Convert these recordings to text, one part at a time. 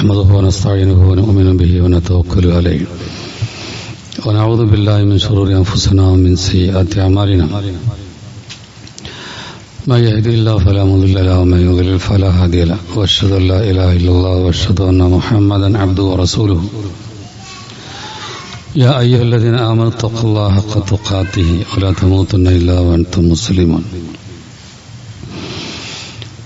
نحمده ونستعينه ونؤمن به ونتوكل عليه. ونعوذ بالله من شرور أنفسنا ومن سيئات أعمالنا. من يهدي الله فلا مضل له ومن يضلل فلا هادي له. وأشهد أن لا إله إلا الله وأشهد أن محمدا عبده ورسوله. يا أيها الذين آمنوا اتقوا الله حق تقاته ولا تموتن إلا وأنتم مسلمون.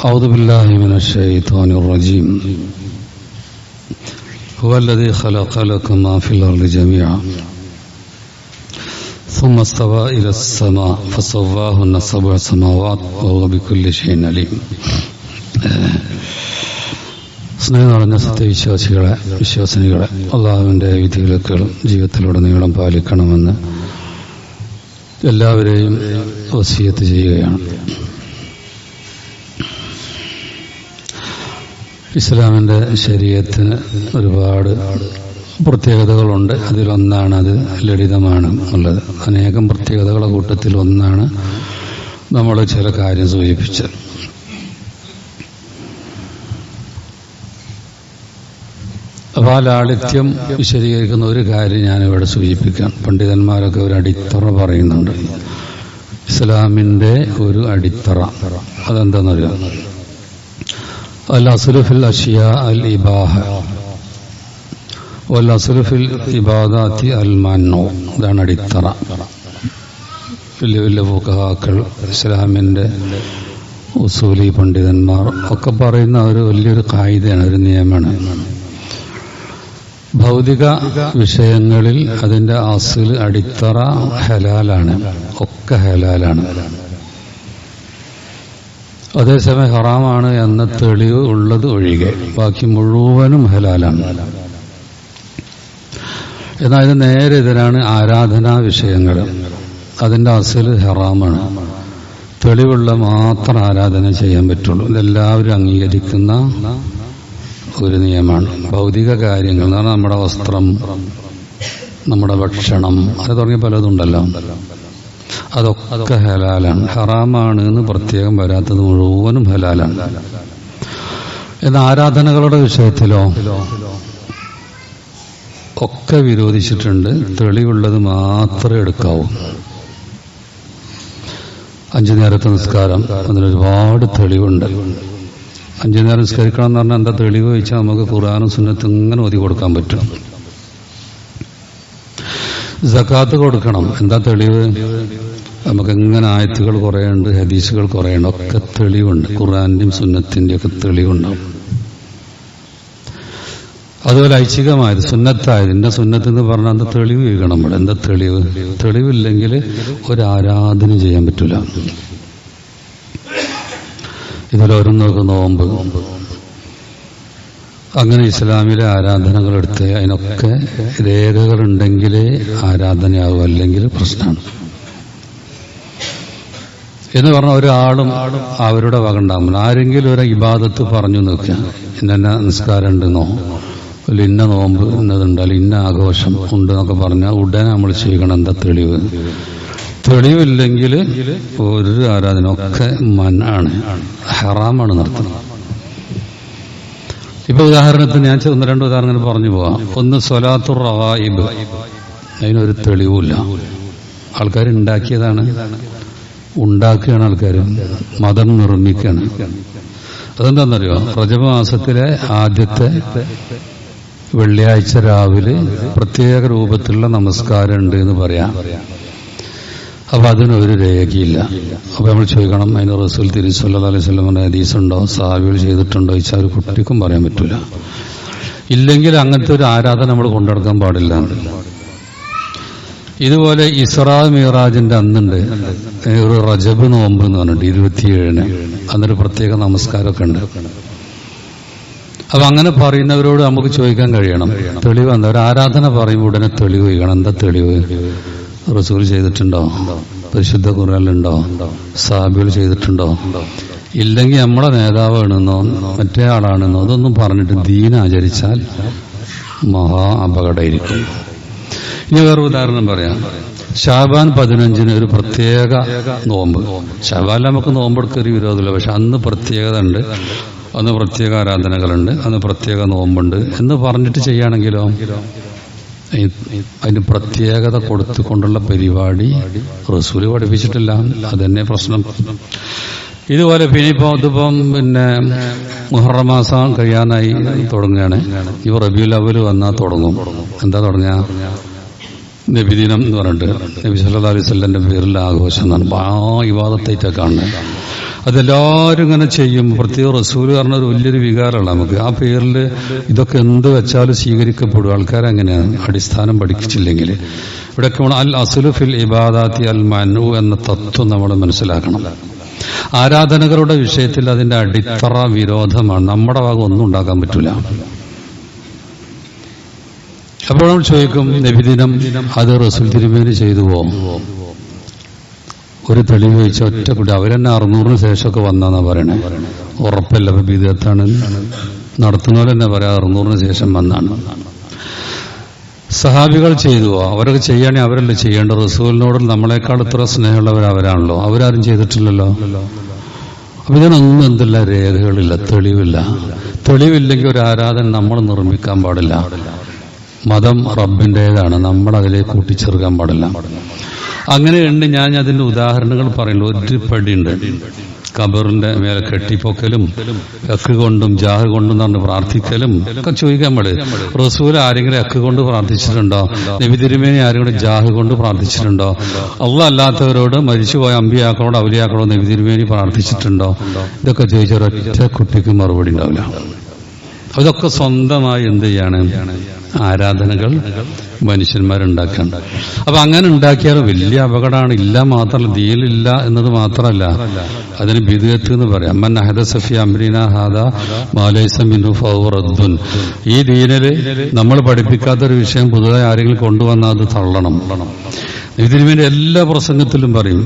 أعوذ بالله من الشيطان الرجيم هو الذي خلق لكم ما في الأرض جميعا ثم استوى إلى السماء فسواهن سبع سماوات وهو بكل شيء عليم സ്നേഹം നിറഞ്ഞ സത്യവിശ്വാസികളെ വിശ്വാസിനികളെ അള്ളാഹുവിൻ്റെ വിധിവിലക്കുകളും ജീവിതത്തിലുടനീളം പാലിക്കണമെന്ന് എല്ലാവരെയും വസീയത്ത് ചെയ്യുകയാണ് ഇസ്ലാമിന്റെ ശരീരത്തിന് ഒരുപാട് പ്രത്യേകതകളുണ്ട്. അതിലൊന്നാണ് അത് ലളിതമാണ് ഉള്ളത്. അനേകം പ്രത്യേകതകളുടെ കൂട്ടത്തിൽ ഒന്നാണ് നമ്മൾ ചില കാര്യം സൂചിപ്പിച്ചത്. അപ്പോൾ ആ ലാളിത്യം വിശദീകരിക്കുന്ന ഒരു കാര്യം ഞാനിവിടെ സൂചിപ്പിക്കാം. പണ്ഡിതന്മാരൊക്കെ ഒരു അടിത്തറ പറയുന്നുണ്ട്. ഇസ്ലാമിന്റെ ഒരു അടിത്തറ. അതെന്താണെന്നറിയാം الأصل في الأشياء الإباحة والأصل في الإبادات المنع ഇതാണ് അടിത്തറ വലിയ വലിയ ഫുഖഹാക്കൾ ഇസ്ലാമിൻ്റെ ഉസൂലി പണ്ഡിതന്മാർ ഒക്കെ പറയുന്ന ഒരു വലിയൊരു കായികയാണ് ഒരു നിയമമാണ് ഭൗതിക വിഷയങ്ങളിൽ അതിൻ്റെ അസിൽ അടിത്തറ ഹലാലാണ് ഒക്കെ ഹലാലാണ് അതേസമയം ഹറാമാണ് എന്ന തെളിവ് ഉള്ളത് ഒഴികെ. ബാക്കി മുഴുവനും ഹലാലാണ്. എന്നാൽ ഇത് നേരെ ഇതിനാണ് ആരാധനാ വിഷയങ്ങൾ. അതിന്റെ അസൽ ഹറാമാണ്. തെളിവുള്ള മാത്രം ആരാധന ചെയ്യാൻ പറ്റുള്ളൂ. ഇതെല്ലാവരും അംഗീകരിക്കുന്ന ഒരു നിയമമാണ്. ഭൗതിക കാര്യങ്ങൾ എന്ന് പറഞ്ഞാൽ നമ്മുടെ വസ്ത്രം നമ്മുടെ ഭക്ഷണം അത് തുടങ്ങിയ പലതുണ്ടല്ലോ അതൊക്കെ ഹലാലാണ്. ഹറാമാണ് എന്ന് പ്രത്യേകം വരാത്തത് മുഴുവനും ഹലാലാണ്. എന്ന ആരാധനകളുടെ വിഷയത്തിലോ ഒക്കെ വിരോധിച്ചിട്ടുണ്ട്. തെളിവുള്ളത് മാത്രമേ എടുക്കാവൂ. അഞ്ചു നേരത്തെ നിസ്കാരം. അതിനൊരുപാട് തെളിവുണ്ട്. അഞ്ചു നേരം നിസ്കരിക്കണം എന്ന് പറഞ്ഞാൽ എന്താ തെളിവ് വെച്ചാൽ നമുക്ക് ഖുറാനും സുന്നത്തും ഇങ്ങനെ ഒതി കൊടുക്കാൻ പറ്റും. ജക്കാത്ത് കൊടുക്കണം. എന്താ തെളിവ്? നമുക്ക് എങ്ങനെ ആയത്തുകൾ കുറയുണ്ട് ഹദീസുകൾ കുറയുണ്ട്. ഒക്കെ തെളിവുണ്ട്. ഖുറാന്റെയും സുന്നത്തിന്റെയും ഒക്കെ തെളിവുണ്ടാവും അതുപോലെ ഐച്ഛികമായത് സുന്നത്തായത്. എന്റെ സുന്നത്ത് എന്ന് പറഞ്ഞാൽ എന്താ തെളിവ് ചോദിക്കണം നമ്മൾ. എന്താ തെളിവ്? തെളിവില്ലെങ്കിൽ ഒരു ആരാധന ചെയ്യാൻ പറ്റൂല. പറ്റില്ല ഇതിലോരോന്നൊക്കെ നോമ്പ്. അങ്ങനെ ഇസ്ലാമിലെ ആരാധനകൾ എടുത്ത് അതിനൊക്കെ രേഖകളുണ്ടെങ്കിൽ ആരാധനയാകും അല്ലെങ്കിൽ പ്രശ്നമാണ്. എന്ന് പറഞ്ഞ ഒരാളും അവരുടെ വക ഉണ്ടാകുമ്പോൾ ആരെങ്കിലും ഒരു ഇബാദത്ത് പറഞ്ഞു നിൽക്കുക. ഇന്ന നിസ്കാരം ഉണ്ടെന്നോ അല്ല ഇന്ന നോമ്പ് ഇന്നതുണ്ട് അല്ല ഇന്ന ആഘോഷം ഉണ്ട് എന്നൊക്കെ പറഞ്ഞാൽ ഉടനെ നമ്മൾ ചെയ്യണം. എന്താ തെളിവ്? തെളിവില്ലെങ്കിൽ ഒരു ആരാധന ഒക്കെ മനാണ് ഹറാമാണ് നടത്തുന്നത്. ഇപ്പൊ ഉദാഹരണത്തിന് ഞാൻ ഒന്ന് രണ്ട് ഉദാഹരണങ്ങൾ പറഞ്ഞു പോവാം. ഒന്ന് സൊലാത്തുർ റവായിബ്. അതിനൊരു തെളിവില്ല ആൾക്കാർ ഉണ്ടാക്കിയതാണ്. ഉണ്ടാക്കുകയാണ് ആൾക്കാർ മതം നിർമ്മിക്കുകയാണ്. അതെന്താണെന്നറിയോ പ്രജമാസത്തിലെ മാസത്തിലെ ആദ്യത്തെ വെള്ളിയാഴ്ച രാവിലെ പ്രത്യേക രൂപത്തിലുള്ള നമസ്കാരം ഉണ്ട് എന്ന് പറയാം. അപ്പൊ അതിനൊരു രേഖയില്ല. അപ്പൊ നമ്മൾ ചോദിക്കണം അതിന് റസൂൽ തിരുസല്ലാ അലൈഹി ഹദീസ് ഉണ്ടോ സാബികൾ ചെയ്തിട്ടുണ്ടോ? ചോദിച്ചാൽ ഒരു കുട്ടിക്കും പറയാൻ പറ്റില്ല ഇല്ലെങ്കിൽ അങ്ങനത്തെ ഒരു ആരാധന നമ്മൾ കൊണ്ടെടുക്കാൻ പാടില്ല. ഇതുപോലെ ഇസ്രാ മീറാജിന്റെ അന്നുണ്ട്. ഒരു റജബ് നോമ്പ് എന്ന് പറഞ്ഞിട്ട് ഇരുപത്തിയേഴിന്. അന്നൊരു പ്രത്യേക നമസ്കാരമൊക്കെ ഉണ്ട്. അപ്പൊ അങ്ങനെ പറയുന്നവരോട് നമുക്ക് ചോദിക്കാൻ കഴിയണം. തെളിവ് എന്താ? ഒരു ആരാധന പറയുമ്പോൾ ഉടനെ തെളിവ് ചെയ്യണം എന്താ തെളിവ്? റസൂൽ ചെയ്തിട്ടുണ്ടോ? പരിശുദ്ധ ഖുർആനിലുണ്ടോ? സാബികൾ ചെയ്തിട്ടുണ്ടോ? ഇല്ലെങ്കിൽ നമ്മളെ നേതാവാണെന്നോ മറ്റേ ആളാണെന്നോ അതൊന്നും പറഞ്ഞിട്ട് ദീൻ ആചരിച്ചാൽ മഹാ അപകടമായിരിക്കും. ഇനി വേറെ ഉദാഹരണം പറയാം. ഷാബാൻ പതിനഞ്ചിന് ഒരു പ്രത്യേക നോമ്പ്. ഷാബാൻ നമുക്ക് നോമ്പെടുക്കൊരു വിരോധമില്ല. പക്ഷെ അന്ന് പ്രത്യേകത ഉണ്ട്. അന്ന് പ്രത്യേക ആരാധനകളുണ്ട്. അന്ന് പ്രത്യേക നോമ്പുണ്ട് എന്ന് പറഞ്ഞിട്ട് ചെയ്യുകയാണെങ്കിലോ? അതിന് പ്രത്യേകത കൊടുത്തുകൊണ്ടുള്ള പരിപാടി റസൂൽ പഠിപ്പിച്ചിട്ടില്ല. അതന്നെ പ്രശ്നം. ഇതുപോലെ പിന്നെ ഇപ്പോൾ ഇതിപ്പം പിന്നെ മുഹറം മാസം കഴിയാനായി തുടങ്ങുകയാണ്. ഇവ റബിയുൽ അവൽ വന്നാൽ തുടങ്ങും. എന്താ തുടങ്ങുക? നബിദിനം എന്ന് പറഞ്ഞിട്ട് നബി സല്ലാ അലൈഹി സ്വല്ലന്റെ പേരിൽ ആഘോഷം എന്നാണ്. ആ വിവാദത്തേറ്റൊക്കെ കാണുന്നത്. അതെല്ലാവരും ഇങ്ങനെ ചെയ്യും. പ്രത്യേക റസൂൽ പറഞ്ഞ ഒരു വലിയൊരു വികാരമാണ് നമുക്ക്. ആ പേരിൽ ഇതൊക്കെ എന്ത് വെച്ചാലും സ്വീകരിക്കപ്പെടും. ആൾക്കാരങ്ങനെയാണ് അടിസ്ഥാനം പഠിച്ചില്ലെങ്കിൽ ഇവിടെയൊക്കെ അൽ അസുലു ഫിൽ ഇബാദാത്തി അൽ മനു എന്ന തത്വം നമ്മൾ മനസ്സിലാക്കണം. ആരാധനകളുടെ വിഷയത്തിൽ അതിന്റെ അടിത്തറ വിരോധമാണ്. നമ്മുടെ ഭാഗം ഒന്നും ഉണ്ടാക്കാൻ പറ്റൂല. അപ്പോൾ ചോദിക്കും നബിദിനം അത് റസൂൽ തിരുമേനി ചെയ്തു പോകും ഒരു തെളിവ് ചോദിച്ച ഒറ്റ കുട്ടി അവരെന്നെ അറുന്നൂറിന് ശേഷമൊക്കെ വന്നാന്നാ പറയണേ. ഉറപ്പല്ല അപ്പൊ ബിദത്താണ് നടത്തുന്നവർ തന്നെ പറയാം അറുന്നൂറിന് ശേഷം വന്നാണ്. സഹാബികൾ ചെയ്തു. അവരൊക്കെ ചെയ്യുകയാണെങ്കിൽ അവരല്ലേ ചെയ്യേണ്ട റസൂലിനോട് നമ്മളെക്കാൾ ഇത്ര സ്നേഹമുള്ളവർ അവരാണല്ലോ. അവരാരും ചെയ്തിട്ടില്ലല്ലോ. അപ്പൊ ഇതിനൊന്നും എന്തില്ല രേഖകളില്ല തെളിവില്ല. തെളിവില്ലെങ്കിൽ ഒരു ആരാധന നമ്മൾ നിർമ്മിക്കാൻ പാടില്ല. മതം റബ്ബിന്റെതാണ്. നമ്മൾ അതിലേക്ക് കൂട്ടിച്ചേർക്കാൻ പാടില്ല. അങ്ങനെയുണ്ട് ഞാൻ അതിന്റെ ഉദാഹരണങ്ങൾ പറയുള്ളൂ ഒരു പടിയുണ്ട് കബറിന്റെ മേലെ കെട്ടിപ്പൊക്കലും അക്ക് കൊണ്ടും ജാഹ് കൊണ്ടും നടന്ന് പ്രാർത്ഥിക്കലും ഒക്കെ ചോദിക്കാൻ പാടില്ല റസൂൽ ആരെങ്കിലും അക്ക് കൊണ്ട് പ്രാർത്ഥിച്ചിട്ടുണ്ടോ? നബി തിരുമേനി ആരെങ്കിലും ജാഹ് കൊണ്ട് പ്രാർത്ഥിച്ചിട്ടുണ്ടോ? അള്ള അല്ലാത്തവരോട് മരിച്ചുപോയ അമ്പിയാക്കളോട് അവലിയാക്കളോട് നബി തിരുമേനി പ്രാർത്ഥിച്ചിട്ടുണ്ടോ? ഇതൊക്കെ ചോദിച്ചാൽ കുട്ടിക്ക് മറുപടി ഉണ്ടാവില്ല. അതൊക്കെ സ്വന്തമായി എന്ത് ചെയ്യാണ്? ആരാധനകൾ മനുഷ്യന്മാരുണ്ടാക്കാൻ. അപ്പൊ അങ്ങനെ ഉണ്ടാക്കിയാൽ വലിയ അപകടമാണ്. ഇല്ല മാത്രമല്ല ദീലില്ല എന്നത് മാത്രമല്ല. അതിന് ബിദുഗത്ത് എന്ന് പറയാം. അമ്മൻ സഫി അമ്രീന ഹാദ മാലൈസ മിനു ഫൗറദ്ദുൻ ഈ ദീനിൽ നമ്മൾ പഠിപ്പിക്കാത്തൊരു വിഷയം പുതുതായി ആരെങ്കിലും കൊണ്ടുവന്നാൽ അത് തള്ളണം. ഇതിനു വേണ്ടി എല്ലാ പ്രസംഗത്തിലും പറയും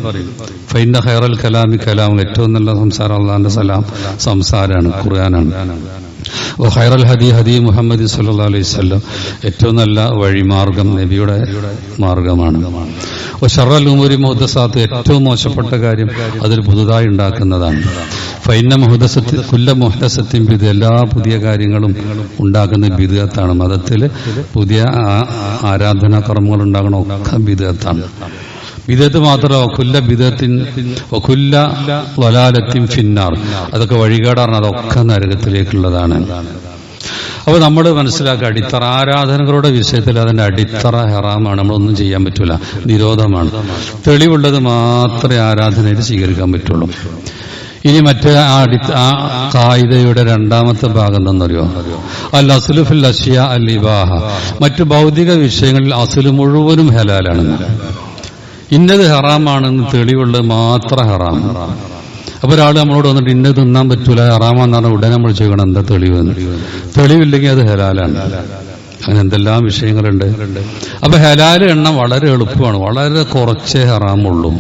ഫൈൻഡ ഹൈറൽ കലാമി കലാം ഏറ്റവും നല്ല സംസാരം അള്ളാന്റെ സലാം സംസാരമാണ് ഖുർആനാണ്. ഹൈറൽ ഹദി ഹദി മുഹമ്മദ് സല്ലാ അലൈഹി സ്വല്ലം ഏറ്റവും നല്ല വഴിമാർഗം നബിയുടെ മാർഗമാണ്. ഓ ഷറൽ ഉമൂരി മുഹദസാത്ത് ഏറ്റവും മോശപ്പെട്ട കാര്യം അതിൽ പുതുതായി ഉണ്ടാക്കുന്നതാണ്. ഫൈന മുഹദസത്തിൽ കുല്ല മുഹദസത്തിൻ ബിദ് എല്ലാ പുതിയ കാര്യങ്ങളും ഉണ്ടാക്കുന്ന ബിദത്താണ് മതത്തിൽ പുതിയ ആരാധനാ കർമ്മങ്ങൾ ഉണ്ടാകണ ഒക്കെ ബിദത്താണ് ബിദത്ത് മാത്രം കുല്ല വിധത്തിൻ കുല്ല വലാലത്തിൻ ഫിന്നാർ. അതൊക്കെ വഴികേടാണ് അതൊക്കെ നരകത്തിലേക്കുള്ളതാണ്. അപ്പൊ നമ്മൾ മനസ്സിലാക്കുക അടിത്തറ ആരാധനകളുടെ വിഷയത്തിൽ അതിന്റെ അടിത്തറ ഹെറാമാണ് നമ്മളൊന്നും ചെയ്യാൻ പറ്റൂല നിരോധമാണ്. തെളിവുള്ളത് മാത്രമേ ആരാധനയിൽ സ്വീകരിക്കാൻ പറ്റുള്ളൂ. ഇനി മറ്റേ ആ അടി ആ കായികയുടെ രണ്ടാമത്തെ ഭാഗം എന്തെന്നറിയോ അൽ അസുലുഫിൽ അഷിയ അൽ ഇബാഹ. മറ്റു ഭൗതിക വിഷയങ്ങളിൽ അസുൽ മുഴുവനും ഹലാലാണെന്ന് ഇന്നത് ഹറാമാണെന്ന് തെളിവുള്ളത് മാത്രം ഹറാം. അപ്പൊ ഒരാൾ നമ്മളോട് വന്നിട്ട് ഇന്നത് തിന്നാൻ പറ്റൂല ഹറാമാന്ന് ഉടനെ നമ്മൾ ചെയ്യണം. എന്താ തെളിവ് തെളിവില്ലെങ്കിൽ അത് ഹലാലാണ്. അങ്ങനെ എന്തെല്ലാം വിഷയങ്ങളുണ്ട്. അപ്പൊ ഹലാൽ എണ്ണ വളരെ എളുപ്പമാണ്. വളരെ കുറച്ചേ ഹറാമുള്ളൂ.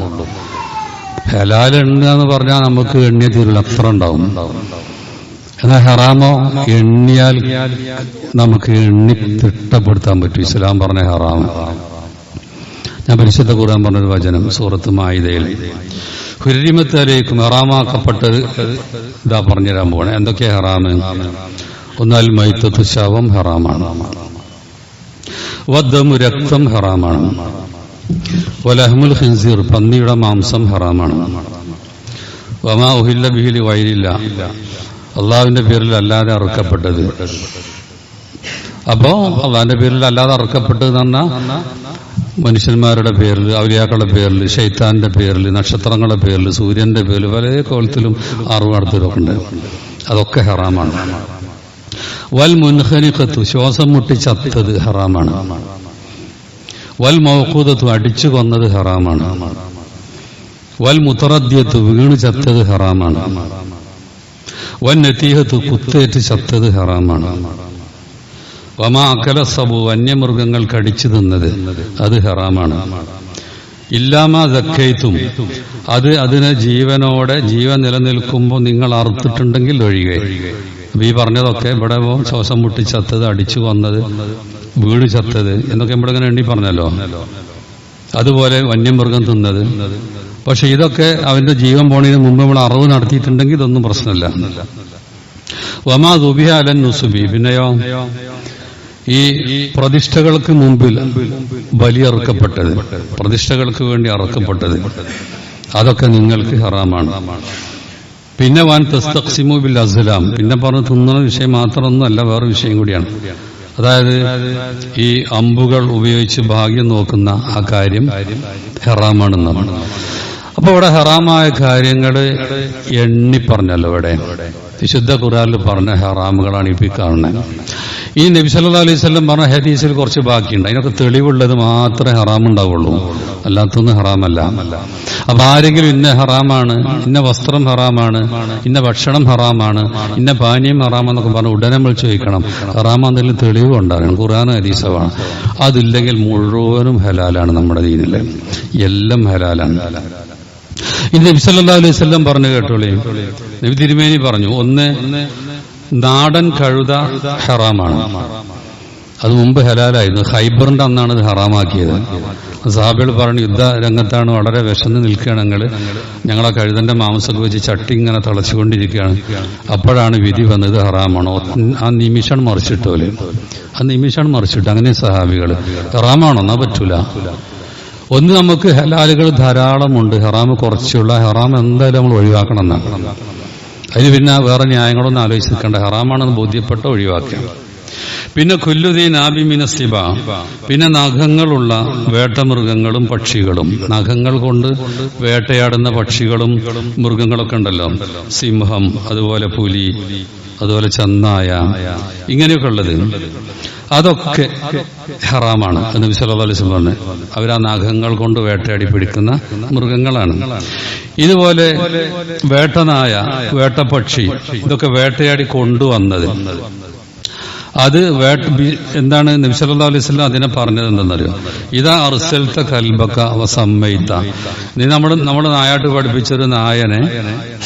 ഹലാൽ എണ്ണ എന്ന് പറഞ്ഞാൽ നമുക്ക് എണ്ണിയ തീരുള്ള അത്ര ഉണ്ടാവും. എന്നാൽ ഹറാമോ? എണ്ണിയാൽ നമുക്ക് എണ്ണി തിട്ടപ്പെടുത്താൻ പറ്റും. ഇസ്ലാം പറഞ്ഞ ഹറാം. ഞാൻ പരിശുദ്ധ കൂടാൻ പറഞ്ഞൊരു വചനം സൂറത്ത് മായിതയിൽ ഹുരിമത്തലേക്കും ഹറാമാക്കപ്പെട്ടത് ഇതാ പറഞ്ഞുതരാൻ പോകണേ എന്തൊക്കെയാ ഹറാമ് ഒന്നാൽ മൈത്തത്ത് ശവം ഹറാമാണ്. വദ്ദമു രക്തം ഹറാമാണ്. വലഹമുൽ ഹിൻസീർ പന്നിയുടെ മാംസം ഹറാമാണ്. വമാ ഉഹില്ല ബിഹിലി വൈരില്ല. അള്ളാഹുവിന്റെ പേരിൽ അല്ലാതെ അറുക്കപ്പെട്ടത്. അപ്പോ അള്ളാഹിന്റെ പേരിൽ അല്ലാതെ അറുക്കപ്പെട്ടത് എന്ന് പറഞ്ഞാൽ മനുഷ്യന്മാരുടെ പേരിൽ ഔലിയാക്കളുടെ പേരിൽ ഷെയ്ത്താന്റെ പേരിൽ നക്ഷത്രങ്ങളുടെ പേരിൽ സൂര്യന്റെ പേരിൽ പല കോലത്തിലും അറിവ് നടത്തലൊക്കെ ഉണ്ട് അതൊക്കെ ഹറാമാണ്. വൽ മുൻഹനിക്കത്തു ശ്വാസം മുട്ടി ചത്തത് ഹറാമാണ്. വൽ മൗക്കൂദത്തു അടിച്ചു കൊന്നത് ഹറാമാണ്. വൽ മുത്തറദ്യത്ത് വീണ് ചത്തത് ഹറാമാണ്. വൻ നത്തീഹത്ത് കുത്തേറ്റ് ചത്തത് ഹറാമാണ്. വമാ അക്കല സബു വന്യമൃഗങ്ങൾ കടിച്ചു തിന്നത്. അത് ഹറാമാണ്. ഇല്ലാമാ ദക്കൈത്തും അത് അതിന് ജീവനോടെ ജീവൻ നിലനിൽക്കുമ്പോൾ നിങ്ങൾ അറുത്തിട്ടുണ്ടെങ്കിൽ ഒഴികെ. അപ്പൊ ഈ പറഞ്ഞതൊക്കെ ഇവിടെ ശ്വാസം മുട്ടി ചത്തത് അടിച്ചു വന്നത് വീട് ചത്തത് എന്നൊക്കെ ഇവിടെ ഇങ്ങനെ എണ്ണി പറഞ്ഞല്ലോ. അതുപോലെ വന്യമൃഗം തിന്നത്. പക്ഷെ ഇതൊക്കെ അവന്റെ ജീവൻ പോണതിന് മുമ്പ് നമ്മൾ അറിവ് നടത്തിയിട്ടുണ്ടെങ്കിൽ ഇതൊന്നും പ്രശ്നമില്ല. വമാ ദുബിഹാലൻ നുസുബി. പിന്നെയോ? ഈ പ്രതിഷ്ഠകൾക്ക് മുമ്പിൽ ബലിയറുക്കപ്പെട്ടത് പ്രതിഷ്ഠകൾക്ക് വേണ്ടി അറക്കപ്പെട്ടത്. അതൊക്കെ നിങ്ങൾക്ക് ഹറാമാണ്. പിന്നെ വാൻ തസ്തഖ്സിമു ബിൽ അസ്ലാം. പിന്നെ പറഞ്ഞ് തിന്നുന്ന വിഷയം മാത്രമൊന്നുമല്ല വേറെ വിഷയം കൂടിയാണ്. അതായത് ഈ അമ്പുകൾ ഉപയോഗിച്ച് ഭാഗ്യം നോക്കുന്ന ആ കാര്യം ഹെറാമാണെന്നാണ്. അപ്പൊ ഇവിടെ ഹെറാമായ കാര്യങ്ങൾ എണ്ണി പറഞ്ഞല്ലോ ഇവിടെ. വിശുദ്ധ ഖുറാനിൽ പറഞ്ഞ ഹെറാമുകളാണ് ഇപ്പൊ കാണുന്നത്. ഈ നബി സല്ലാ അലൈഹി സ്വലം പറഞ്ഞ ഹദീസിൽ കുറച്ച് ബാക്കിയുണ്ട്. അതിനൊക്കെ തെളിവുള്ളത് മാത്രമേ ഹറാമുണ്ടാവുള്ളൂ. അല്ലാത്തൊന്നും ഹറാമല്ല. അപ്പൊ ആരെങ്കിലും ഇന്ന ഹറാമാണ് ഇന്ന വസ്ത്രം ഹറാമാണ് ഇന്ന ഭക്ഷണം ഹറാമാണ് ഇന്ന പാനീയം ഹറാമെന്നൊക്കെ പറഞ്ഞ് ഉടനെ നമ്മൾ ചോദിക്കണം. ഹറാമാന്തെങ്കിലും തെളിവ് ഉണ്ടാകണം. ഖുറാൻ ഹദീസമാണ് അതില്ലെങ്കിൽ മുഴുവനും ഹലാലാണ് നമ്മുടെ ദീനിൽ എല്ലാം ഹലാലാണ്. ഇത് നബി അലൈഹി സ്വല്ലം പറഞ്ഞു കേട്ടോളേ. നബി തിരുമേനി പറഞ്ഞു ഒന്ന് നാടൻ കഴുത ഹറാമാണ്. അത് മുമ്പ് ഹലാലായിരുന്നു. ഹൈബറിന്റെ അന്നാണ് ഇത് ഹറാമാക്കിയത്. സാബികൾ പറഞ്ഞു യുദ്ധ രംഗത്താണ് വളരെ വിശന്ന് നിൽക്കുകയാണ് ഞങ്ങൾ ഞങ്ങളെ കഴുതന്റെ മാംസമൊക്കെ വെച്ച് ചട്ടി ഇങ്ങനെ തളച്ചുകൊണ്ടിരിക്കുകയാണ്. അപ്പോഴാണ് വിധി വന്നത് ഹറാമാണോ. ആ നിമിഷം മറിച്ചിട്ടോലെ. ആ നിമിഷം മറിച്ചിട്ട് അങ്ങനെ സഹാബികൾ ഹറാമാണോ? എന്നാ പറ്റൂല. ഒന്ന് നമുക്ക് ഹലാലുകൾ ധാരാളമുണ്ട്. ഹറാമ് കുറച്ചുള്ള ഹറാം എന്തായാലും നമ്മൾ ഒഴിവാക്കണം എന്നാണ്. അതിന് പിന്നെ വേറെ ന്യായങ്ങളൊന്നും ആലോചിച്ച് നിൽക്കേണ്ട. ഹറാമാണെന്ന് ബോധ്യപ്പെട്ട ഒഴിവാക്കാം പിന്നെ കൊല്ലുദീൻ മിനസിബ പിന്നെ നഖങ്ങളുള്ള വേട്ടമൃഗങ്ങളും പക്ഷികളും. നഖങ്ങൾ കൊണ്ട് വേട്ടയാടുന്ന പക്ഷികളും മൃഗങ്ങളൊക്കെ ഉണ്ടല്ലോ. സിംഹം അതുപോലെ പുലി അതുപോലെ ചന്നായ ഇങ്ങനെയൊക്കെ ഉള്ളത് അതൊക്കെ ഹറാമാണ്. എന്ന് വിശ്വലി പറഞ്ഞു അവരാ നാഗങ്ങൾ കൊണ്ട് വേട്ടയാടി പിടിക്കുന്ന മൃഗങ്ങളാണ്. ഇതുപോലെ വേട്ടനായ വേട്ടപ്പക്ഷി ഇതൊക്കെ വേട്ടയാടി കൊണ്ടുവന്നത്. അത് വേട്ട എന്താണ് നബിസല്ലാ അലൈഹി സ്വലം അതിനെ പറഞ്ഞത് എന്തെന്നറിയോ? ഇതാ അർസൽത്ത കൽബക്ക അവ സമ്മയിത്ത നീ നമ്മൾ നമ്മുടെ നായാട്ട് പഠിപ്പിച്ചൊരു നായനെ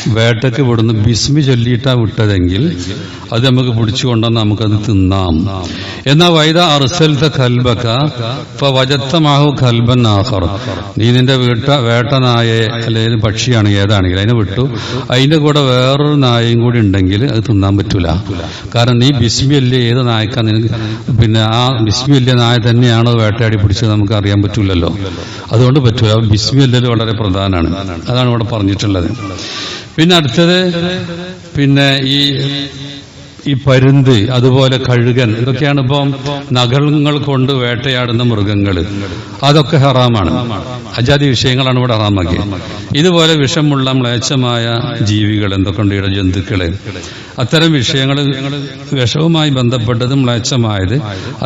വേട്ടയ്ക്ക് വിടുന്ന ബിസ്മി ചൊല്ലിയിട്ടാ വിട്ടതെങ്കിൽ അത് നമുക്ക് പിടിച്ചു കൊണ്ടുവന്ന് നമുക്കത് തിന്നാം. എന്നാ വൈദ അർസൽത്ത കൽബക്ക ഇപ്പൊ വജത്തമാഹു കൽബൻ ആഹർ നീ നിന്റെ വീട്ട വേട്ട നായയെ അല്ലെങ്കിൽ പക്ഷിയാണ് ഏതാണെങ്കിൽ അതിനെ വിട്ടു. അതിന്റെ കൂടെ വേറൊരു നായയും കൂടി ഉണ്ടെങ്കിൽ അത് തിന്നാൻ പറ്റൂല. കാരണം നീ ബിസ്മി അല്ലേ ഏത് നായക്കാ നിനക്ക്? പിന്നെ ആ ബിസ്മി അല്ലേ നായ തന്നെയാണോ വേട്ടയാടി പിടിച്ചത് നമുക്ക് അറിയാൻ പറ്റൂലല്ലോ. അതുകൊണ്ട് പറ്റൂല. ബിസ്മി അല്ലല്ലോ വളരെ പ്രധാനമാണ്. അതാണ് ഇവിടെ പറഞ്ഞിട്ടുള്ളത്. പിന്നെ അടുത്തത് പിന്നെ ഈ ഈ പരുന്ത് അതുപോലെ കഴുകൻ ഇതൊക്കെയാണ് ഇപ്പം നഖങ്ങൾ കൊണ്ട് വേട്ടയാടുന്ന മൃഗങ്ങൾ അതൊക്കെ ഹറാമാണ്. അജാതി വിഷയങ്ങളാണ് ഇവിടെ ഹറാമാക്കിയത് ഇതുപോലെ വിഷമുള്ള മ്ലേച്ഛമായ ജീവികൾ എന്തൊക്കെയുണ്ട് ഇവിടെ ജന്തുക്കൾ? അത്തരം വിഷയങ്ങൾ വിഷവുമായി ബന്ധപ്പെട്ടത് മ്ലേച്ഛമായത്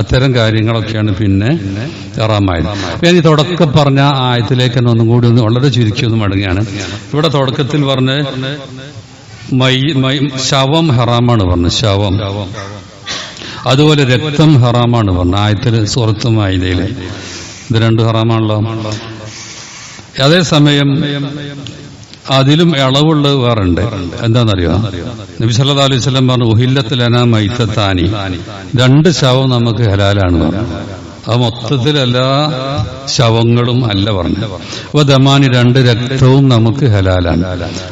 അത്തരം കാര്യങ്ങളൊക്കെയാണ് പിന്നെ ഹറാമായത്. ഞാൻ ഈ തുടക്കം പറഞ്ഞ ആയത്തിലേക്ക് ഒന്നും കൂടി ഒന്ന് വളരെ ചുരുക്കി ഒന്ന് മടങ്ങുകയാണ്. ഇവിടെ തുടക്കത്തിൽ പറഞ്ഞ് ശവം ഹറാമാണ് പറഞ്ഞു ശവം. അതുപോലെ രക്തം ഹറാമാണ് പറഞ്ഞു ആയത്തിൽ സുഹൃത്തും ആയതയിൽ ഇത് രണ്ട് ഹറാമാണല്ലോ. അതേസമയം അതിലും ഇളവുള്ളത് വേറുണ്ട്. എന്താണെന്നറിയോ നബി സല്ലാ അലൈഹി വസല്ലം പറഞ്ഞു അനാ മൈത്തത്താനി രണ്ട് ശവം നമുക്ക് ഹലാലാണ് പറഞ്ഞു അത് മൊത്തത്തിൽ എല്ലാ ശവങ്ങളും അല്ല പറഞ്ഞു ദമാനി രണ്ട് രക്തവും നമുക്ക് ഹലാലാണ്.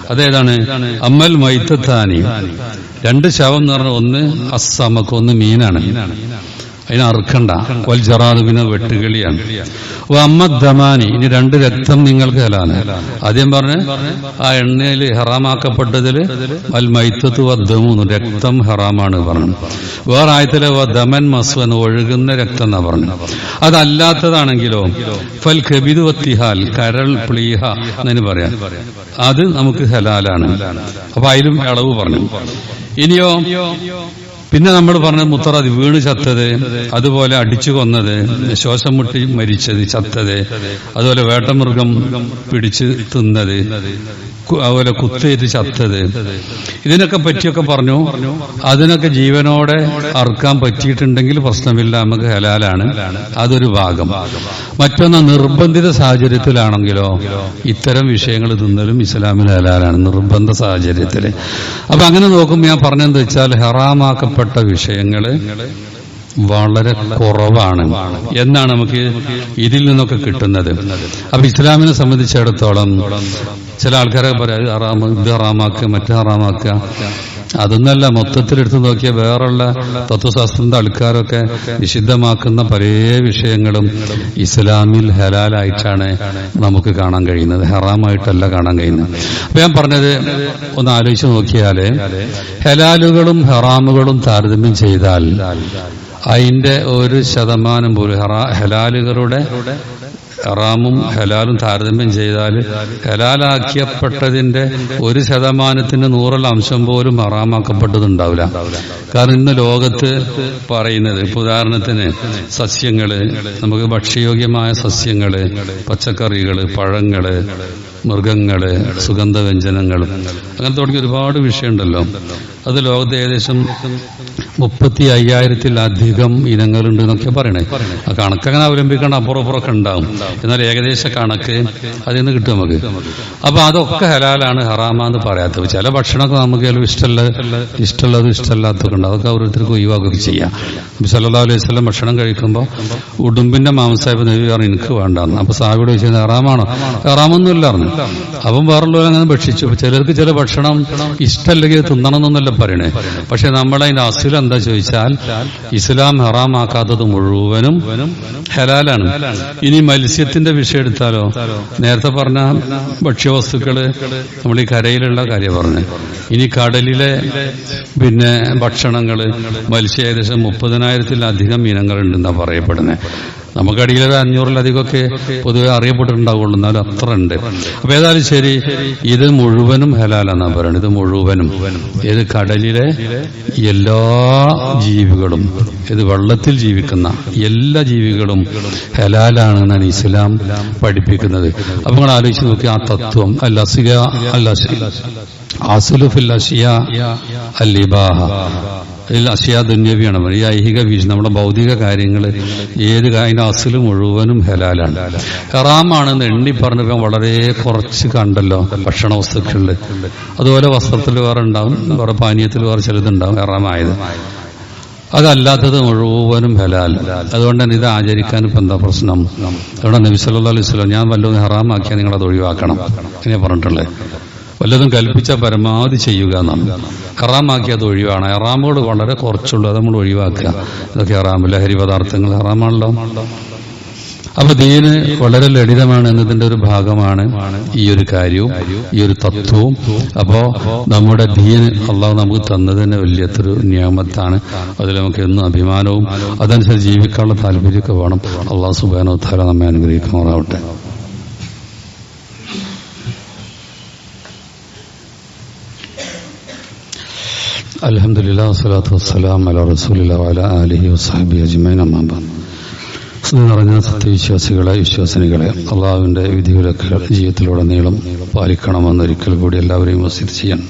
അതേതാണ്? അമ്മൽ മൈത്തത്താനി രണ്ട് ശവം എന്ന് പറഞ്ഞ ഒന്ന് അസ്സമക്ക് ഒന്ന് മീനാണ്. അതിനെ അറുക്കണ്ട. വൽ ജറാദ് പിന്നെ വെട്ടുകിളിയാണ്. അപ്പൊ അമ്മ ദമാനി ഇനി രണ്ട് രക്തം നിങ്ങൾക്ക് ഹലാണ് ആദ്യം പറഞ്ഞ് ആ എണ്ണയിൽ ഹറാമാക്കപ്പെട്ടതിൽ അൽ മൈത്തത്ത് വദ്ദമൂന്ന് രക്തം ഹറാമാണ് പറഞ്ഞു വേറെ ആയത്തിൽ ദമൻ മസ്വൻ ഒഴുകുന്ന രക്തം എന്നാ പറഞ്ഞു അതല്ലാത്തതാണെങ്കിലോ ഫൽ കബിതു വത്തിഹാൽ കരൾ പ്ലീഹ എന്നതിന് പറയാം. അത് നമുക്ക് ഹലാലാണ്. അപ്പൊ അതിലും ഇളവ് പറഞ്ഞു. ഇനിയോ പിന്നെ നമ്മൾ പറഞ്ഞ മുത്തറാദി വീണ് ചത്തത് അതുപോലെ അടിച്ചു കൊന്നത് ശ്വാസം മുട്ടി മരിച്ചത് ചത്തത് അതുപോലെ വേട്ടമൃഗം പിടിച്ച് തിന്നത്. അതുപോലെ കുത്തേറ്റ് ചത്തത്. ഇതിനൊക്കെ പറ്റിയൊക്കെ പറഞ്ഞു. അതിനൊക്കെ ജീവനോടെ അറുക്കാൻ പറ്റിയിട്ടുണ്ടെങ്കിൽ പ്രശ്നമില്ല. നമുക്ക് ഹലാലാണ്. അതൊരു ഭാഗം. മറ്റൊന്ന് നിർബന്ധിത സാഹചര്യത്തിലാണെങ്കിലോ ഇത്തരം വിഷയങ്ങൾ തിന്നലും ഇസ്ലാമിൽ ഹലാലാണ്. നിർബന്ധ സാഹചര്യത്തിൽ. അപ്പൊ അങ്ങനെ നോക്കുമ്പോൾ ഞാൻ പറഞ്ഞെന്താ വെച്ചാൽ ഹറാമാക്കപ്പെട്ട വിഷയങ്ങൾ വളരെ കുറവാണ് എന്നാണ് നമുക്ക് ഇതിൽ നിന്നൊക്കെ കിട്ടുന്നത്. അപ്പൊ ഇസ്ലാമിനെ സംബന്ധിച്ചിടത്തോളം ചില ആൾക്കാരെ പറയാം ഹറാമ ഇത് ഹറാമാക്കുക മറ്റേ ഹറാമാക്കുക. അതൊന്നല്ല മൊത്തത്തിൽ എടുത്തു നോക്കിയ വേറുള്ള തത്വശാസ്ത്രത്തിന്റെ ആൾക്കാരൊക്കെ നിഷിദ്ധമാക്കുന്ന പല വിഷയങ്ങളും ഇസ്ലാമിൽ ഹലാലായിട്ടാണ് നമുക്ക് കാണാൻ കഴിയുന്നത്. ഹറാമായിട്ടല്ല കാണാൻ കഴിയുന്നത്. അപ്പൊ ഞാൻ പറഞ്ഞത് ഒന്ന് ആലോചിച്ച് നോക്കിയാൽ ഹലാലുകളും ഹറാമുകളും താരതമ്യം ചെയ്താൽ അതിന്റെ ഒരു ശതമാനം പോലും ഹലാലുകളുടെ ഹറാമും ഹലാലും താരതമ്യം ചെയ്താൽ ഹലാലാക്കിയപ്പെട്ടതിന്റെ ഒരു ശതമാനത്തിന്റെ നൂറുള്ള അംശം പോലും ഹറാമാക്കപ്പെട്ടതുണ്ടാവില്ല. കാരണം ഇന്ന് ലോകത്ത് പറയുന്നത് ഇപ്പൊ ഉദാഹരണത്തിന് സസ്യങ്ങൾ നമുക്ക് ഭക്ഷ്യയോഗ്യമായ സസ്യങ്ങൾ പച്ചക്കറികൾ പഴങ്ങൾ മൃഗങ്ങൾ സുഗന്ധവ്യഞ്ജനങ്ങൾ അങ്ങനെ തുടങ്ങി ഒരുപാട് വിഷയമുണ്ടല്ലോ. അത് ലോകത്ത് ഏകദേശം മുപ്പത്തി അയ്യായിരത്തിലധികം ഇനങ്ങളുണ്ട് എന്നൊക്കെ പറയണേ കണക്കങ്ങനെ അവലംബിക്കേണ്ട അപ്പുറം അപ്പുറമൊക്കെ ഉണ്ടാവും. എന്നാൽ ഏകദേശ കണക്ക് അതിൽ നിന്ന് കിട്ടും നമുക്ക്. അപ്പൊ അതൊക്കെ ഹലാലാണ് ഹറാമാന്ന് പറയാത്തത്. ചില ഭക്ഷണമൊക്കെ നമുക്ക് ചിലപ്പോൾ ഇഷ്ടമല്ല ഇഷ്ടമുള്ളത് ഇഷ്ടമല്ലാത്തൊക്കെ ഉണ്ട്. അതൊക്കെ ഓരോരുത്തർക്ക് ഒഴിവാക്കുകയൊക്കെ ചെയ്യാം. സല്ലല്ലാഹു അലൈഹി വസല്ലം ഭക്ഷണം കഴിക്കുമ്പോൾ ഉടുമ്പിന്റെ മാംസായപ്പോൾ നബി പറഞ്ഞു എനിക്ക് വേണ്ടാന്ന്. അപ്പൊ സാഹിബിയോട് ചോദിച്ചത് ഹറാമാണോ? ഹറാമൊന്നുമില്ല പറഞ്ഞു. അപ്പം വേറുള്ളവരെ അങ്ങനെ ഭക്ഷിച്ചു. ചിലർക്ക് ചില ഭക്ഷണം ഇഷ്ടമല്ലെങ്കിൽ തിന്നണം എന്നല്ല പറയണേ. പക്ഷെ നമ്മളതിന്റെ അസുല എന്താ ചോദിച്ചാൽ ഇസ്ലാം ഹറാമാക്കാത്തത് മുഴുവനും ഹലാലാണ്. ഇനി മത്സ്യത്തിന്റെ വിഷയം എടുത്താലോ? നേരത്തെ പറഞ്ഞ ഭക്ഷ്യവസ്തുക്കൾ നമ്മൾ ഈ കരയിലുള്ള കാര്യം പറഞ്ഞു. ഇനി കടലിലെ പിന്നെ ഭക്ഷണങ്ങൾ മത്സ്യ ഏകദേശം മുപ്പതിനായിരത്തിലധികം ഇനങ്ങളുണ്ടെന്നാ പറയപ്പെടുന്നത്. നമുക്കടിയിൽ ഒരു അഞ്ഞൂറിലധികമൊക്കെ പൊതുവെ അറിയപ്പെട്ടിട്ടുണ്ടാവുള്ളൂ. എന്നാലും അത്ര ഉണ്ട്. അപ്പൊ ഏതായാലും ശരി ഇത് മുഴുവനും ഹലാലെന്നാ പറയുന്നത് ഇത് മുഴുവനും. ഇത് കടലിലെ എല്ലാ ജീവികളും ഇത് വെള്ളത്തിൽ ജീവിക്കുന്ന എല്ലാ ജീവികളും ഹലാലാണെന്നാണ് ഇസ്ലാം പഠിപ്പിക്കുന്നത്. അപ്പൊ നിങ്ങൾ ആലോചിച്ച് നോക്കി ആ തത്വം അല്ല അസിയ അല്ല അസുലുഫില്ല അല്ലിബാഹ ഇതിൽ അഷിയ ദുന്യവിയാണ് ഈ ഐഹിക വീഴ്ച നമ്മുടെ ഭൗതിക കാര്യങ്ങൾ ഏത് കാര്യം അസുൽ മുഴുവനും ഹലാലാണ്. ഹറാമാണെന്ന് എണ്ണി പറഞ്ഞപ്പോൾ വളരെ കുറച്ച് കണ്ടല്ലോ ഭക്ഷണ വസ്തുക്കളിൽ അതുപോലെ വസ്ത്രത്തിൽ വേറെ ഉണ്ടാവും വേറെ പാനീയത്തിൽ വേറെ ചിലതുണ്ടാവും ഹറാമായത്. അതല്ലാത്തത് മുഴുവനും ഹലാൽ. അതുകൊണ്ട് തന്നെ ഇത് ആചരിക്കാൻ ഇപ്പം എന്താ പ്രശ്നം? അതുകൊണ്ട് നബിസ് അലൈഹി വസല്ലം ഞാൻ വല്ലതും ഹറാമാക്കിയാൽ നിങ്ങൾ അത് ഒഴിവാക്കണം. ഇങ്ങനെ പറഞ്ഞിട്ടുള്ളത്. വല്ലതും കൽപ്പിച്ച പരമാവധി ചെയ്യുക എന്നാണ്. ഹറാമാക്കി അത് ഒഴിവാണ്. ഹറാമോട് വളരെ കുറച്ചുള്ളൂ. അത് നമ്മൾ ഒഴിവാക്കുക. ഇതൊക്കെ ഹറാം ലഹരി പദാർത്ഥങ്ങൾ ഹറാമാണല്ലോ. അപ്പൊ ദീന് വളരെ ലളിതമാണ് എന്നതിന്റെ ഒരു ഭാഗമാണ് ഈ ഒരു കാര്യവും ഈ ഒരു തത്വവും. അപ്പോ നമ്മുടെ ദീന് അള്ളാഹു നമുക്ക് തന്നത് തന്നെ നിയമത്താണ്. അതിൽ നമുക്ക് എന്നും അഭിമാനവും അതനുസരിച്ച് ജീവിക്കാനുള്ള താല്പര്യമൊക്കെ വേണം. അള്ളാഹു സുബാനോ താര നമ്മെ അനുഗ്രഹിക്കുമാറാവട്ടെ. അലഹമുല്ലാ വസ്സലാത്തു വസ്സലാം അല വസാബി അജ്മൈൻ അമ്മാബാൻ സ്നേഹം നിറഞ്ഞ സത്യവിശ്വാസികളെ വിശ്വാസിനികളെ അള്ളാഹുവിന്റെ വിധിവിലക്കുകൾ ജീവിതത്തിലുടനീളം പാലിക്കണമെന്ന് ഒരിക്കൽ കൂടി എല്ലാവരെയും വസിത് ചെയ്യാൻ.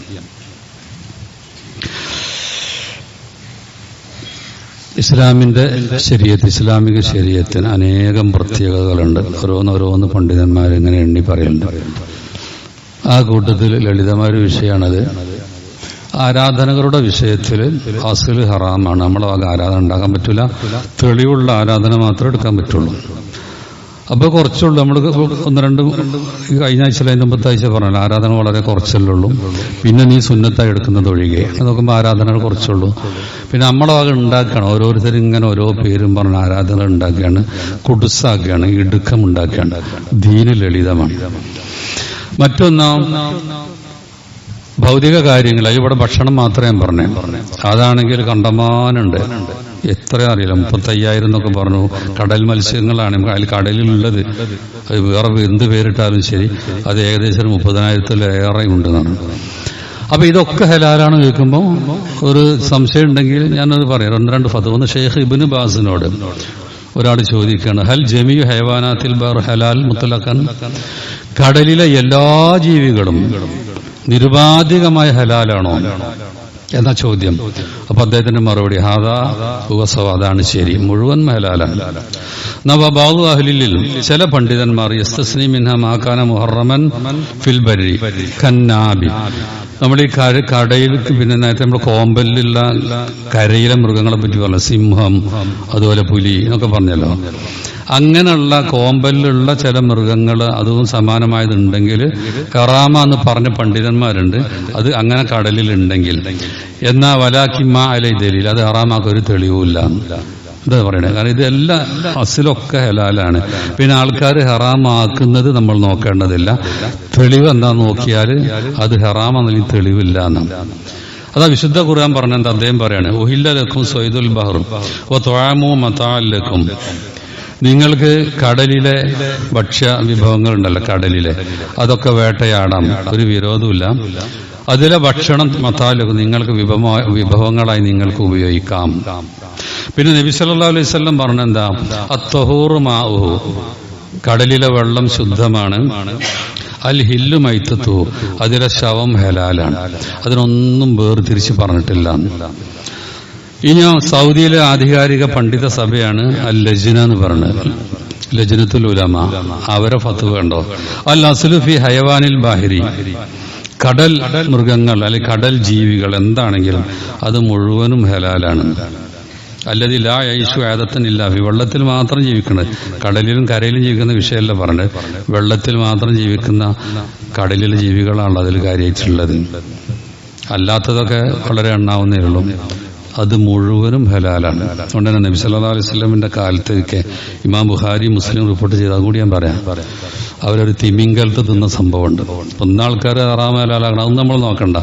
ഇസ്ലാമിന്റെ ശരീരത്ത് ഇസ്ലാമിക ശരീരത്തിന് അനേകം പ്രത്യേകതകളുണ്ട്. ഓരോന്നോരോന്ന് പണ്ഡിതന്മാർ ഇങ്ങനെ എണ്ണി പറയുന്നുണ്ട്. ആ കൂട്ടത്തിൽ ലളിതമായ ഒരു വിഷയമാണത്. ആരാധനകളുടെ വിഷയത്തിൽ അസിൽ ഹറാമാണ്. നമ്മളെ വക ആരാധന ഉണ്ടാക്കാൻ പറ്റില്ല തെളിവുള്ള ആരാധന മാത്രമേ എടുക്കാൻ പറ്റുള്ളൂ. അപ്പൊ കുറച്ചുള്ളൂ. നമ്മൾ ഒന്ന് രണ്ട് കഴിഞ്ഞ ആഴ്ച അതിന്റെ മുമ്പത്തെ ആഴ്ച പറഞ്ഞല്ലോ. ആരാധന വളരെ കുറച്ചല്ലേ ഉള്ളൂ. പിന്നെ നീ സുന്നത്തായി എടുക്കുന്നത് ഒഴികെ. നോക്കുമ്പോൾ ആരാധനകൾ കുറച്ചുള്ളൂ. പിന്നെ നമ്മളെ വക ഉണ്ടാക്കുകയാണ്. ഓരോരുത്തരും ഇങ്ങനെ ഓരോ പേരും പറഞ്ഞ് ആരാധന ഉണ്ടാക്കുകയാണ്. കുടുസാക്കുകയാണ്. ഇടുക്കം ഉണ്ടാക്കുകയാണ്. ദീന ലളിതമാണ്. മറ്റൊന്നാം ഭൗതിക കാര്യങ്ങൾ ഇവിടെ ഭക്ഷണം മാത്രമേ പറഞ്ഞേ. അതാണെങ്കിൽ കണ്ടമാനുണ്ട് എത്ര അറിയില്ല. മുപ്പത്തയ്യായിരം എന്നൊക്കെ പറഞ്ഞു. കടൽ മത്സ്യങ്ങളാണ് അതിൽ കടലിലുള്ളത്. വേറെ എന്ത് പേരിട്ടാലും ശരി. അത് ഏകദേശം മുപ്പതിനായിരത്തിലേറെ ഉണ്ടെന്നാണ്. അപ്പൊ ഇതൊക്കെ ഹലാലാണ് കേൾക്കുമ്പോൾ ഒരു സംശയം ഉണ്ടെങ്കിൽ ഞാനത് പറയാം. രണ്ട് രണ്ട് ഫത്ത് ഒന്ന് ഷെയ്ഖ് ഇബിന് ബാസിനോട് ഒരാൾ ചോദിക്കുകയാണ് ഹൽ ജമിയു ഹൈവാനാത്തിൽ ബർ ഹലാൽ മുത്തലക്കൻ കടലിലെ എല്ലാ ജീവികളും നിരുപാധികമായ ഹലാലാണോ എന്ന ചോദ്യം. അപ്പൊ അദ്ദേഹത്തിന്റെ മറുപടി ഹാദാ ഉപസവ അതാണ് ശരി. മുഴുവൻ ഹലാലാണ്. നവബാദു അഹ്ലിൽ ചില പണ്ഡിതന്മാർ യസ്തസ്നി മുഹറമൻ ഫിൽ ബരി നമ്മൾ ഈ കര കടയിൽ പിന്നെ നേരത്തെ നമ്മൾ കോമ്പലിലുള്ള കരയിലെ മൃഗങ്ങളെ പറ്റി പറഞ്ഞു സിംഹം അതുപോലെ പുലി എന്നൊക്കെ പറഞ്ഞല്ലോ. അങ്ങനെയുള്ള കോമ്പലിലുള്ള ചില മൃഗങ്ങൾ അതും സമാനമായതുണ്ടെങ്കിൽ കറാമ എന്ന് പറഞ്ഞ പണ്ഡിതന്മാരുണ്ട്. അത് അങ്ങനെ കടലിലുണ്ടെങ്കിൽ. എന്നാ വലാക്കിമ അലൈ ദലീൽ അത് ഹറാമാക്ക ഒരു തെളിവുമില്ല എന്താ പറയണേ. കാരണം ഇതെല്ലാം അസിലൊക്കെ ഹലാലാണ്. പിന്നെ ആൾക്കാർ ഹറാമാക്കുന്നത് നമ്മൾ നോക്കേണ്ടതില്ല. തെളിവ് എന്താ നോക്കിയാൽ അത് ഹറാമെന്നതിൽ തെളിവില്ല എന്നാണ് അതാ വിശുദ്ധ ഖുർആൻ പറഞ്ഞത് അദ്ദേഹം പറയാണ്? ഒഹില്ലലക്കും സൊയ്ദുൽ ബഹറും ഓ തൊഴാമോ മതാലക്കും. നിങ്ങൾക്ക് കടലിലെ ഭക്ഷ്യ വിഭവങ്ങളുണ്ടല്ലോ കടലിലെ. അതൊക്കെ വേട്ടയാടാം. ഒരു വിരോധമില്ല അതിലെ ഭക്ഷണം മത്താലും നിങ്ങൾക്ക് വിഭവ വിഭവങ്ങളായി നിങ്ങൾക്ക് ഉപയോഗിക്കാം. പിന്നെ നബി സല്ലല്ലാഹു അലൈഹി വസല്ലം പറഞ്ഞെന്താ? അത്തഹൂറു മാവു കടലിലെ വെള്ളം ശുദ്ധമാണ്. അൽ ഹില്ലു മൈത്തത്തു. അതിലെ ശവം ഹലാലാണ്. അതിനൊന്നും വേർതിരിച്ച് പറഞ്ഞിട്ടില്ല. ഇനി സൗദിയിലെ ആധികാരിക പണ്ഡിത സഭയാണ് അൽ ലജ്ന എന്ന് പറഞ്ഞത് ലജ്നത്തുൽ ഉലമ. അവരെ ഫത്ത് കണ്ടോ? അൽ അസുലുഫി ഹയവാനിൽ ബാഹിരി. കടൽ മൃഗങ്ങൾ അല്ലെങ്കിൽ കടൽ ജീവികൾ എന്താണെങ്കിലും അത് മുഴുവനും ഹലാലാണ്. അല്ലതി ലാ ഐഷു ആദത്തനില്ല വെള്ളത്തിൽ മാത്രം ജീവിക്കുന്നത് കടലിലും കരയിലും ജീവിക്കുന്ന വിഷയമല്ല പറഞ്ഞത്. വെള്ളത്തിൽ മാത്രം ജീവിക്കുന്ന കടലിലെ ജീവികളാണ് അതിൽ കാര്യമായിട്ടുള്ളത്. അല്ലാത്തതൊക്കെ വളരെ എണ്ണാവുന്നേ ഉള്ളൂ. അത് മുഴുവനും ഹലാലാണ്. അതുകൊണ്ട് തന്നെ നബി സല്ലാ അലൈഹി സ്വലമിന്റെ കാലത്തേക്ക് ഇമാം ബുഹാരി മുസ്ലിം റിപ്പോർട്ട് ചെയ്ത് അതുകൂടി ഞാൻ പറയാം. അവരൊരു തിമിങ്കലത്ത് തിന്ന സംഭവമുണ്ട്. ഉണ്ട് ആൾക്കാർ ആറാം ഹലാലാകണം അത് നമ്മൾ നോക്കണ്ട.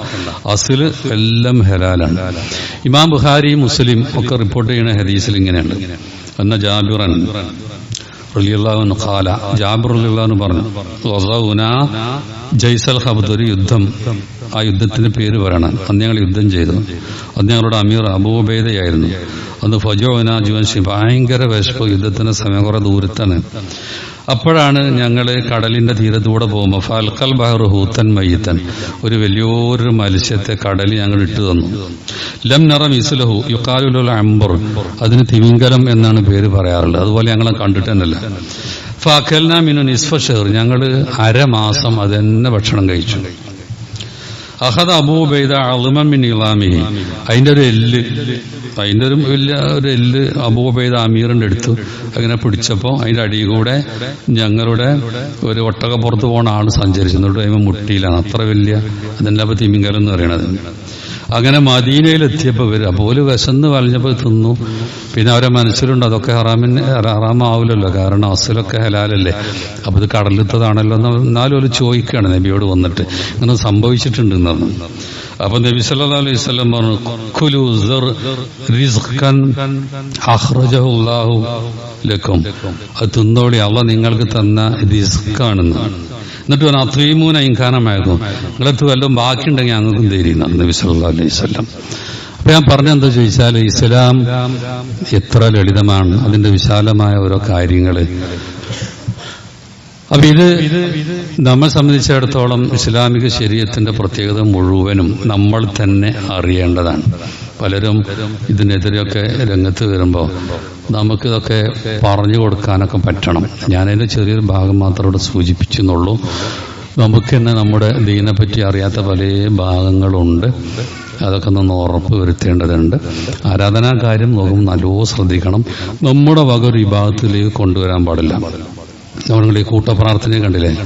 അസിൽ എല്ലാം ഹലാലാണ്. ഇമാം ബുഹാരി മുസ്ലിം ഒക്കെ റിപ്പോർട്ട് ചെയ്യുന്ന ഹദീസിൽ ഇങ്ങനെയുണ്ട്. എന്ന ജാബിറൻ ഖാല ജാബിർ പറഞ്ഞു ജയ്സൽ ഒരു യുദ്ധം. ആ യുദ്ധത്തിന്റെ പേര് പറയണം. അന്ന് ഞങ്ങൾ യുദ്ധം ചെയ്തു. അന്ന് ഞങ്ങളുടെ അമീർ അബൂബേദയായിരുന്നു അന്ന് ഫജോന ജുവൻഷി ഭയങ്കര വിശപ്പ് യുദ്ധത്തിന്റെ സമയം കുറെ ദൂരത്താണ്. അപ്പോഴാണ് ഞങ്ങൾ കടലിന്റെ തീരത്തൂടെ പോകുമ്പോൾ ഫൽക്കൽ ബഹർ ഹൂത്തൻ മയ്യത്തൻ. ഒരു വലിയൊരു മത്സ്യത്തെ കടലിൽ ഞങ്ങൾ ഇട്ടു തന്നു. അംബർ. അതിന് തിമിങ്കലം എന്നാണ് പേര് പറയാറുള്ളത്. അതുപോലെ ഞങ്ങളെ കണ്ടിട്ടെന്നല്ല ഫാക്കൽന മിനു നിസ്ഫ ഷെഹർ. ഞങ്ങൾ അരമാസം അതെന്നെ ഭക്ഷണം കഴിച്ചു. അഹദ് അബൂബൈദ അളുമിൻ ഇളാമി അതിന്റെ ഒരു എല്ല്. അതിന്റെ ഒരു വലിയ ഒരു എല്ല് അബൂബൈദ അമീറിന്റെ അടുത്തു അങ്ങനെ പിടിച്ചപ്പോൾ അതിന്റെ അടിയിൽ കൂടെ ഞങ്ങളുടെ ഒരു ഒട്ടകപ്പുറത്ത് പോണ ആൾ സഞ്ചരിച്ചു എന്നിട്ട് കഴിയുമ്പോൾ മുട്ടിയിലാണ്. അത്ര വലിയ അതിന്റെ അപ്പൊ തിമിങ്കലം എന്ന് പറയണത് അങ്ങനെ മദീനയിലെത്തിയപ്പോൾ വരും അപ്പോൾ ഒരു വിശന്ന് വലഞ്ഞപ്പോൾ തിന്നു. പിന്നെ അവരെ മനസ്സിലുണ്ട് അതൊക്കെ ഹറാമിന് ഹറാമാവില്ലല്ലോ കാരണം അസലൊക്കെ ഹലാലല്ലേ. അപ്പോൾ ഇത് കടലിത്തതാണല്ലോ എന്ന് എന്നാലും ഒരു ചോദിക്കുകയാണ് നബിയോട് വന്നിട്ട്. ഇങ്ങനെ സംഭവിച്ചിട്ടുണ്ട് എന്നാണ് അപ്പൊ നബി സല്ലല്ലാഹു അലൈഹി പറഞ്ഞു അത് തിന്നോളി. അള്ള നിങ്ങൾക്ക് തന്ന റിസ്ക് റിസ്ക്കാണെന്ന് എന്നിട്ട് പറഞ്ഞു അത്രീമൂന ഇൻഖാനമായിരുന്നു നിങ്ങളടുത്ത് വല്ലതും ബാക്കിയുണ്ടെങ്കിൽ അങ്ങക്കും തരുന്ന നബി സല്ലാ അലൈഹി വസല്ലം. അപ്പൊ ഞാൻ പറഞ്ഞെന്താ ചോദിച്ചാൽ ഇസ്ലാം എത്ര ലളിതമാണ്. അതിന്റെ വിശാലമായ ഓരോ കാര്യങ്ങൾ. അപ്പൊ ഇത് നമ്മെ സംബന്ധിച്ചിടത്തോളം ഇസ്ലാമിക ശരീരത്തിന്റെ പ്രത്യേകത മുഴുവനും നമ്മൾ തന്നെ അറിയേണ്ടതാണ്. പലരും ഇതിനെതിരെയൊക്കെ രംഗത്ത് വരുമ്പോൾ നമുക്കിതൊക്കെ പറഞ്ഞു കൊടുക്കാനൊക്കെ പറ്റണം. ഞാനതിന്റെ ചെറിയൊരു ഭാഗം മാത്രം ഇവിടെ സൂചിപ്പിച്ചെന്നുള്ളൂ. നമുക്ക് തന്നെ നമ്മുടെ ദീനെ പറ്റി അറിയാത്ത പല ഭാഗങ്ങളുണ്ട്. അതൊക്കെ നമ്മൾ ഉറപ്പ് വരുത്തേണ്ടതുണ്ട്. ആരാധനാ കാര്യം നോക്കും നല്ലോ ശ്രദ്ധിക്കണം. നമ്മുടെ വക ഒരു വിഭാഗത്തിലേക്ക് കൊണ്ടുവരാൻ പാടില്ല. നമ്മളുടെ ഈ കൂട്ടപ്രാർത്ഥനയെ കണ്ടില്ലേ?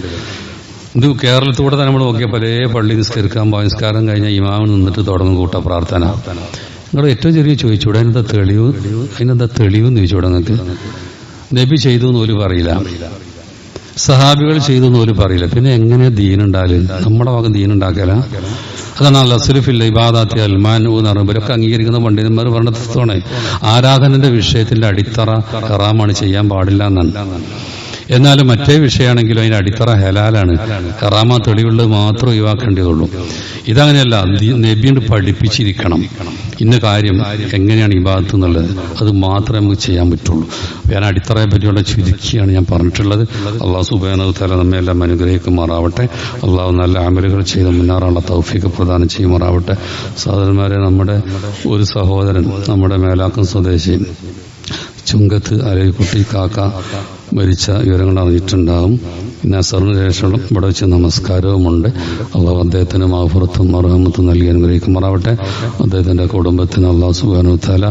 ഇത് കേരളത്തിലൂടെ തന്നെ നമ്മൾ നോക്കിയ പല പള്ളി നിസ്കരിക്കാൻ നിസ്കാരം കഴിഞ്ഞ ഇമാമിന് നിന്നിട്ട് തുടങ്ങും കൂട്ട പ്രാർത്ഥന. നിങ്ങൾ ഏറ്റവും ചെറിയ ചോദിച്ചൂടെ അതിനെന്താ തെളിവ്? അതിനെന്താ തെളിവ് എന്ന് ചോദിച്ചൂടെ നിങ്ങൾക്ക് നബി ചെയ്തു എന്ന് പോലും പറയില്ല. സഹാബികൾ ചെയ്തു എന്ന് പോലും പറയില്ല. പിന്നെ എങ്ങനെ ദീനുണ്ടാൽ നമ്മുടെ ഭാഗം ദീനുണ്ടാക്കല അതാണ് ലസുലിഫില്ല ഇബാദാത്തി അൽമാനു എന്ന് പറയുമ്പോൾ ഇവരൊക്കെ അംഗീകരിക്കുന്ന പണ്ഡിതന്മാർ പറഞ്ഞ ആരാധനന്റെ വിഷയത്തിന്റെ അടിത്തറ ഹറാമാണ് ചെയ്യാൻ പാടില്ല എന്നാണ്. എന്നാലും മറ്റേ വിഷയമാണെങ്കിലും അതിന്റെ അടിത്തറ ഹലാലാണ്. കറാമ തെളിവുള്ളത് മാത്രം ഒഴിവാക്കേണ്ടതുള്ളൂ. ഇതങ്ങനെയല്ല നബിയോട് പഠിപ്പിച്ചിരിക്കണം. ഇന്ന കാര്യം എങ്ങനെയാണ് ഈ ഭാഗത്ത് എന്നുള്ളത് അത് മാത്രമേ നമുക്ക് ചെയ്യാൻ പറ്റുള്ളൂ. ഞാൻ അടിത്തറയെ പറ്റിയുള്ള ചുരുക്കിയാണ് ഞാൻ പറഞ്ഞിട്ടുള്ളത്. അള്ളാഹു സുബാനു തല നമ്മെ എല്ലാം അനുഗ്രഹിക്കുമാറാവട്ടെ. അള്ളാഹു നല്ല അമലുകൾ ചെയ്ത് മുന്നേറാനുള്ള തൗഫീക്ക് പ്രദാനം ചെയ്യുമാറാവട്ടെ. സഹോദരന്മാരെ നമ്മുടെ ഒരു സഹോദരൻ നമ്മുടെ മേലാക്കം സ്വദേശി ചുങ്കത്ത് അരവിക്കുട്ടി കാക്ക മരിച്ച വിവരങ്ങൾ അറിഞ്ഞിട്ടുണ്ടാകും. പിന്നെ അസറിന് ശേഷം ഇവിടെ വെച്ച് നമസ്കാരവുമുണ്ട് അള്ളാഹു അദ്ദേഹത്തിന് മാഫുറത്തും അർഹമത്തും നൽകി അനുഗ്രഹിക്കുമാറാവട്ടെ അദ്ദേഹത്തിന്റെ കുടുംബത്തിന് അള്ളാഹു സുബാനുത്താല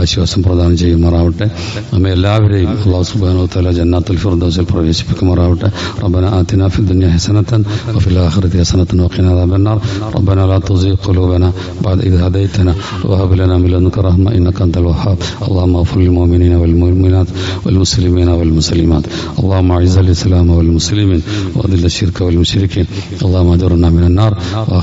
ആശ്വാസം പ്രദാനം ചെയ്യുമാറാവട്ടെ നമ്മെ എല്ലാവരെയും അള്ളാഹു സുബാനുത്താല ജന്നാത്തുൽ ഫിർദൗസിൽ പ്രവേശിപ്പിക്കുമാറാവട്ടെ റബ്ബന ആതിന ഫി ദുനിയ ഹസനത്തൻ വഫിൽ ആഖിറതി ഹസനത്തൻ വഖിന അദാബന്നാർ റബ്ബന ലാ തുസിഗ് ഖുലൂബന بعد إذ هديتنا وهب لنا من لدنك رحمة إنك أنت الوهاب اللهم اغفر للمؤمنين والمؤمنات والمسلمين والمسلمات اللهم أعز الإسلام والمسلمين وأذل الشرك والمشركين اللهم أجرنا من النار وآخر